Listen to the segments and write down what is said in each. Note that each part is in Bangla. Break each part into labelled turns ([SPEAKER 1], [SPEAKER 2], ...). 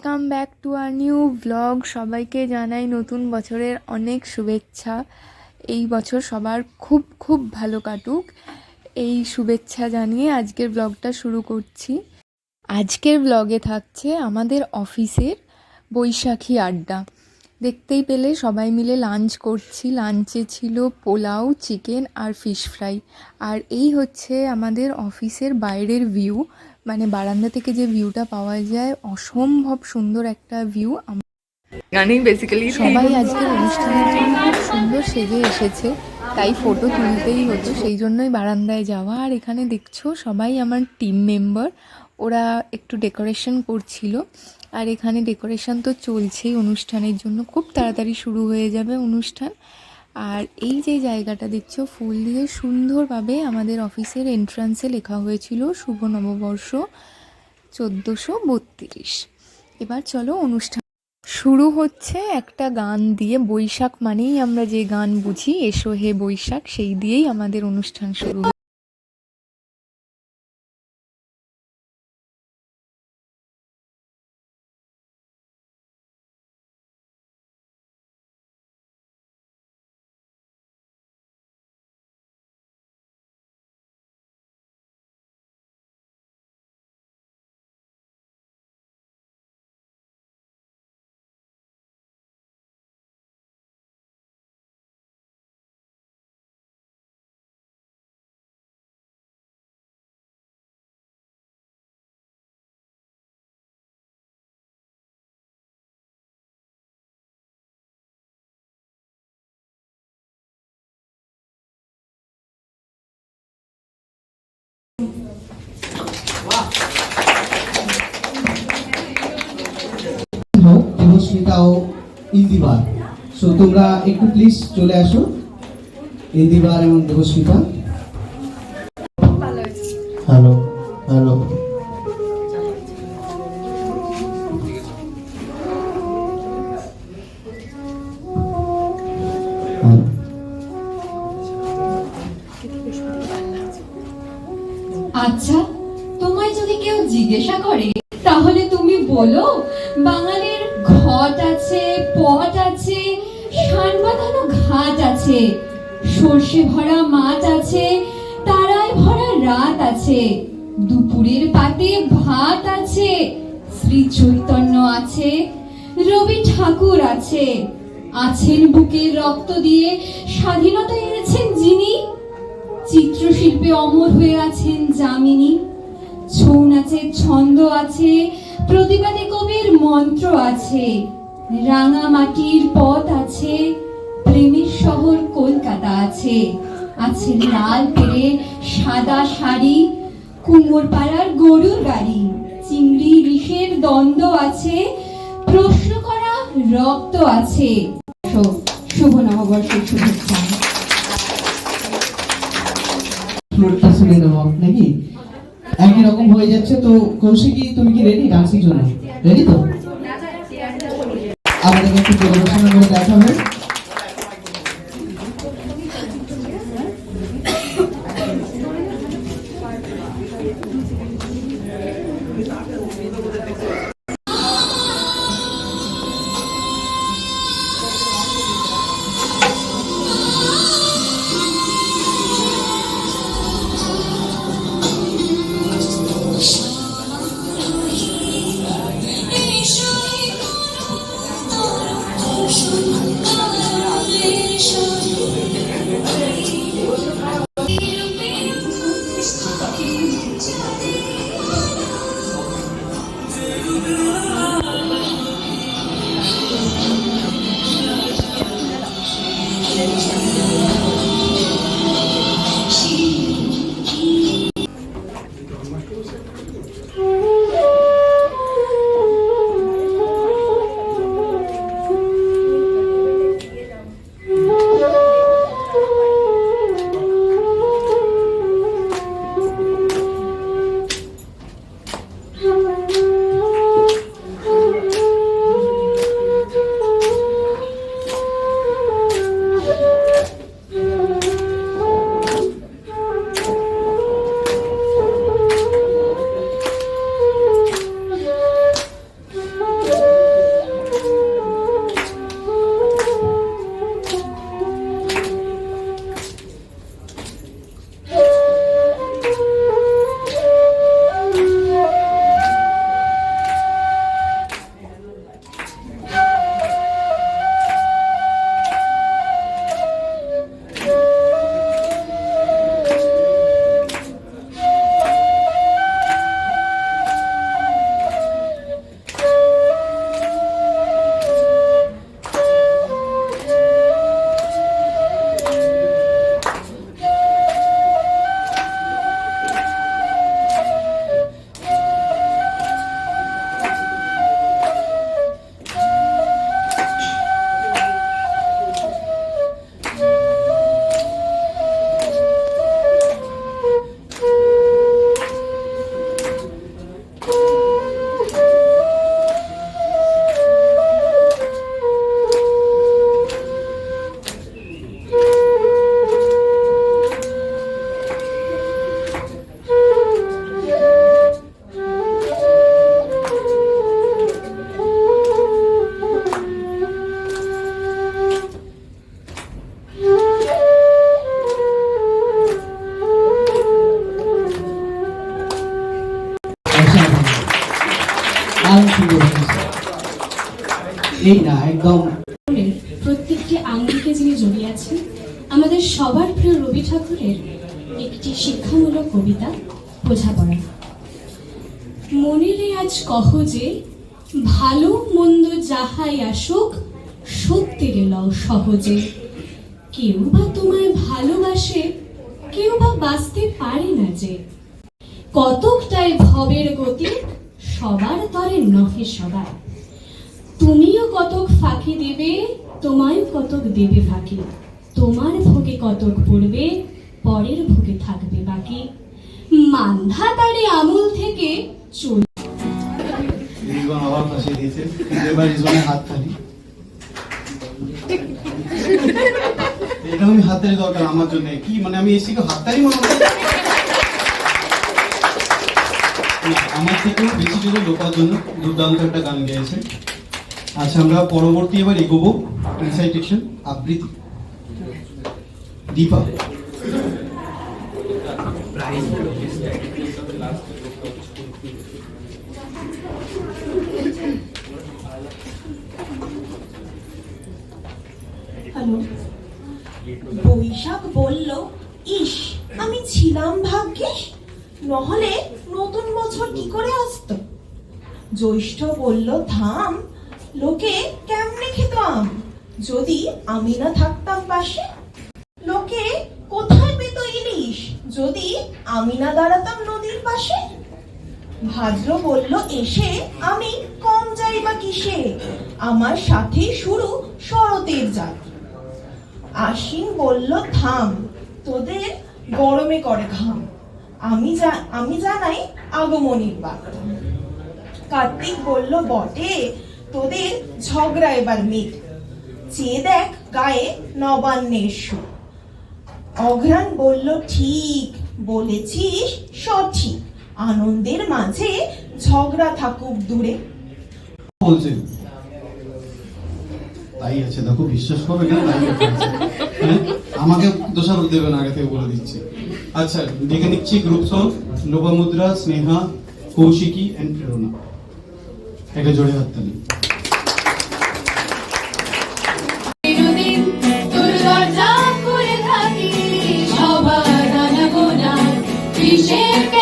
[SPEAKER 1] Welcome back to our new blog সবাইকে জানাই নতুন বছরের অনেক শুভেচ্ছা। এই বছর সবার খুব খুব ভালো কাটুক। এই শুভেচ্ছা জানিয়ে আজকের ব্লগটা শুরু করছি। আজকের ব্লগে থাকছে আমাদের অফিসের বৈশাখী আড্ডা। দেখতেই পেলে সবাই মিলে লাঞ্চ করছি। লাঞ্চে ছিল পোলাও চিকেন আর ফিশ ফ্রাই আর এই হচ্ছে আমাদের অফিসের বাইরের ভিউ মানে বারান্দা থেকে যে ভিউটা পাওয়া যায় অসম্ভব সুন্দর একটা ভিউ
[SPEAKER 2] গানেই বেসিক্যালি
[SPEAKER 1] সবাই আজকের অনুষ্ঠানের জন্য খুব সুন্দর সেজে এসেছে। তাই ফটো তুলতেই হতো সেই জন্যই বারান্দায় যাওয়া। আর এখানে দেখছ সবাই আমার টিম মেম্বার ওরা একটু ডেকোরেশন করছিল। আর এখানে ডেকোরেশন তো চলছেই অনুষ্ঠানের জন্য। খুব তাড়াতাড়ি শুরু হয়ে যাবে অনুষ্ঠান। আর এই যে জায়গাটা দেখছ, ফুল দিয়ে সুন্দরভাবে আমাদের অফিসের এন্ট্রান্সে লেখা হয়েছিল শুভ নববর্ষ চোদ্দোশো বত্রিশ। এবার চলো অনুষ্ঠান। শুরু হচ্ছে একটা গান দিয়ে। বৈশাখ মানেই আমরা যে গান বুঝি, এসো হে বৈশাখ, সেই দিয়েই আমাদের অনুষ্ঠান শুরু
[SPEAKER 3] হোক ও ইন্দিবার সো তোমরা একটু প্লিজ চলে আসো। ইন্দিবার এবং দেবস্মিতা হ্যালো হ্যালো
[SPEAKER 4] আচ্ছা তোমায় যদি কেউ জিজ্ঞাসা করে, তাহলে তুমি বলো বাঙালির ঘট আছে পট আছে শান বাঁধানো ঘাট আছে, সর্ষে ভরা মাঠ আছে, তারায় ভরা রাত আছে, দুপুরের পাতে ভাত আছে, শ্রী চৈতন্য আছে, রবি ঠাকুর আছে, আছেন বুকে রক্ত দিয়ে স্বাধীনতা এনেছেন যিনি, চিত্রশিল্পে অমর হয়ে আছেন যামিনী, ছৌ নাচের ছন্দ আছে প্রতিবাদী কবির মন্ত্র আছে। রাঙা মাটির পথ আছে, প্রেমের শহর কলকাতা আছে। আছে লাল পেরে সাদা শাড়ি কুমোর পাড়ার গরুর গাড়ি। চিংড়ি ঋষের দ্বন্দ্ব আছে, প্রশ্ন করা রক্ত আছে। শুভ নববর্ষের শুভেচ্ছা।
[SPEAKER 3] নাকি? একই রকম হয়ে যাচ্ছে তো কৌশিকী তুমি কি রেডি ডান্সের জন্য রেডি তো আমাদের একটু করে দেখাবে
[SPEAKER 5] এসো
[SPEAKER 3] একদম
[SPEAKER 6] আঙ্গিকে যিনি জড়িয়ে আমাদের সবার প্রিয় রবি ঠাকুরের একটি শিক্ষামূলক কবিতা মনেরে আজ কহ যে, ভালো মন্দ যাহাই আসুক, সত্যের লও সহজে। কেউ বা তোমায় ভালোবাসে, কেউ বা বাঁচতে পারে না যে। কতকটাই ভবের গতি, সবার তরে নহে সবার। তুমিও কতক ফাঁকি দেবে তোমায় কতক দেবে ফাঁকি। তোমার ভোগে কতক পড়বে, পরের ভোগে থাকবে বাকি। মান্ধাতারে আমূল থেকে চল
[SPEAKER 7] আমি হাততালি দরকার আমার জন্য। কি মানে আমি এসে কি হাততালি মনে আমার থেকেও বেশি জোরে লোকার জন্য দুর্দান্ত একটা গান গেয়েছে। আচ্ছা আমরা পরবর্তী এবার এগোবো। রিসাইটেশন আবৃত্তি। দীপা।
[SPEAKER 8] হ্যালো। বৈশাখ বলল, ইস, আমি ছিলাম ভাগ্যিস নহলে নতুন বছর কি করে আসতো? জ্যৈষ্ঠ বলল, থাম লোকে কেমনে খেত আম যদি আমি না থাকতাম পাশে? লোকে কোথায় পেত ইলিশ? যদি আমি না দাঁড়াতাম নদীর পাশে? ভাদ্র বলল, এসে আমি কম যাই বা কিসে? আমার সাথে শুরু শরতের যাত্রা। আশ্বিন বলল, থাম, তোদের গরমে করে ঘাম। আমি যা, আমি জানাই আগমনীর বার্তা। কার্তিক বলল, বটে তোদের ঝগড়া এবার মিট। চেয়ে দেখ গায়ে নবান্নের সুর। অঘ্রাণ বলল, ঠিক বলেছিস, সঠিক। আনন্দের মাঝে ঝগড়া থাকুক দূরে।
[SPEAKER 7] বলছেন তাই আছে, দেখো বিশ্বাস করো, এটা তাই হ্যাঁ? আমাকে দোষারোপ দেবেন আগে থেকে বলে দিচ্ছি। আচ্ছা দেখে নিচ্ছি group song Lopamudra, Sneha, Kaushiki and Prerna. একটা জোরে হাততালি
[SPEAKER 6] চিরদিন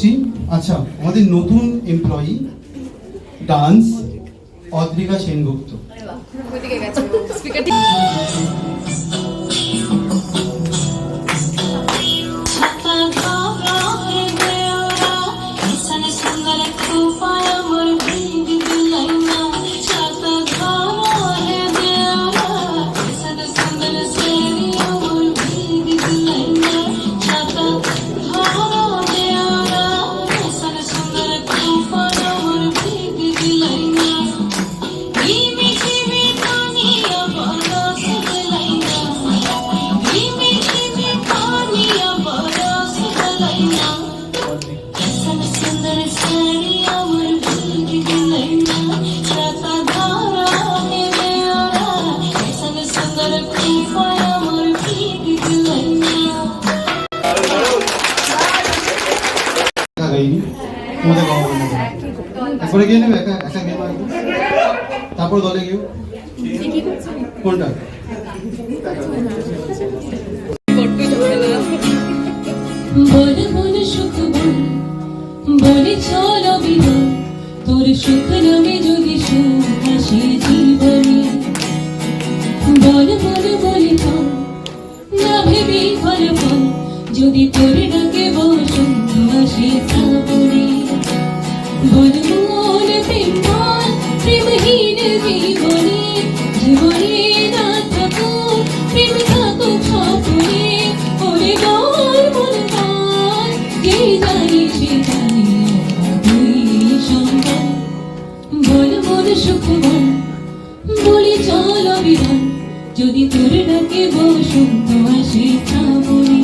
[SPEAKER 7] করছি। আচ্ছা আমাদের নতুন এমপ্লয়ি ডান্স অদ্রিকা সেনগুপ্ত।
[SPEAKER 2] ওইদিকে গেছে
[SPEAKER 7] একবারে গিয়ে নেবে একা একা গেয়ে নেবে তারপর দলে গিয়ে? কোনটা?
[SPEAKER 6] জীবনে বল
[SPEAKER 5] চল না ভেবে ফল ফল যদি তোর ডাকে বসন্ত আসে শ্রাবণে। বল বল প্রেম প্রেমহীন জীবনে জীবনে না বল চল অবিরাম যদি তোর ডাকে বসন্ত আসে শ্রাবণে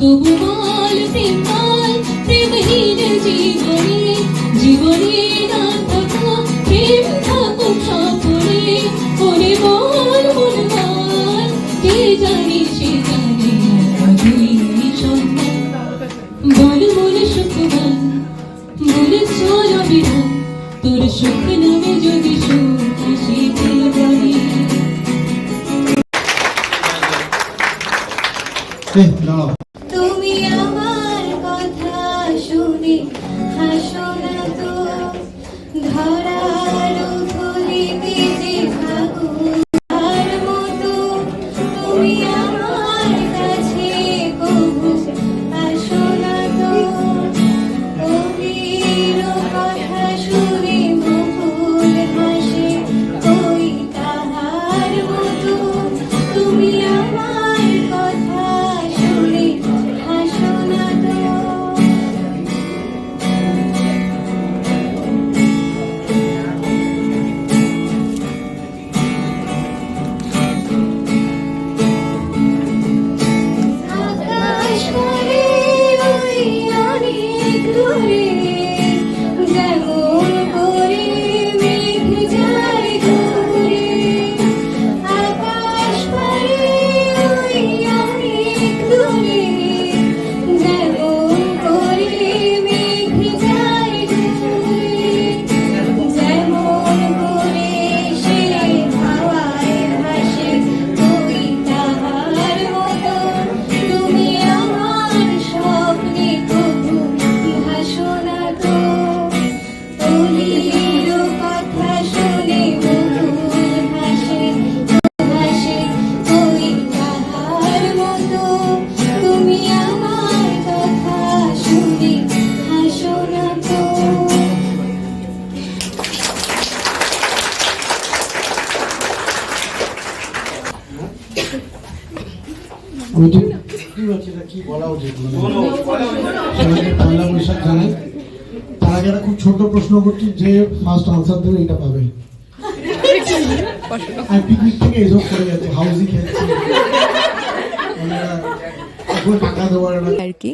[SPEAKER 5] তবু বল প্রেম
[SPEAKER 1] আর কি।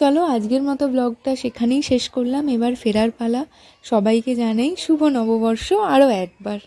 [SPEAKER 1] চলো, আজকের মতো ব্লগটা সেখানেই শেষ করলাম। এবার ফেরার পালা সবাইকে জানাই শুভ নববর্ষ আরও একবার।